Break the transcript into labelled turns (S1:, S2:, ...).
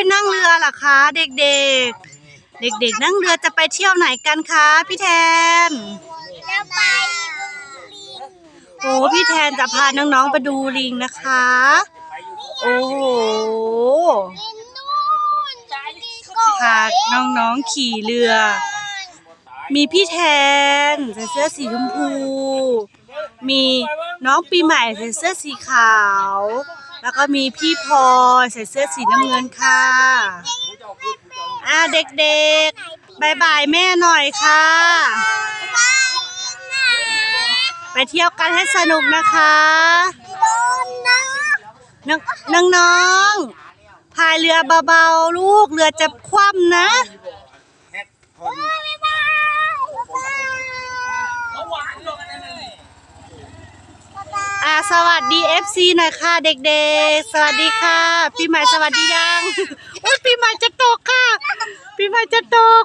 S1: ยนั่งเรือเหรอคะเด็กๆ เด็กๆ นั่งเรือจะไปเที่ยวไหนกันคะพี่แทน
S2: แล้วไป
S1: โอ้พี่แทนจะพาน้องๆไปดูลิงนะคะ โอ้โห
S2: กินนู่นดีกว่า
S1: พาน้องๆขี่เรือ มีพี่แทนใส่เสื้อสีชมพู มีน้องปีใหม่ใส่เสื้อสีขาว ก็มีพี่พลอยใส่เสื้อสีน้ำเงินค่ะอ่าเด็กๆบายบายแม่หน่อยค่ะ ไปเที่ยวกันให้สนุกนะคะน้องน้องๆพายเรือเบาๆ ลูกเรือจะคว่ำนะ
S2: บ๊ายบายบ๊ายบาย
S1: อ่า สวัสดี FC หน่อยค่ะเด็กๆ สวัสดีค่ะ ปีใหม่สวัสดียังโอ้ยปีใหม่จะตกค่ะ ปีใหม่จะตก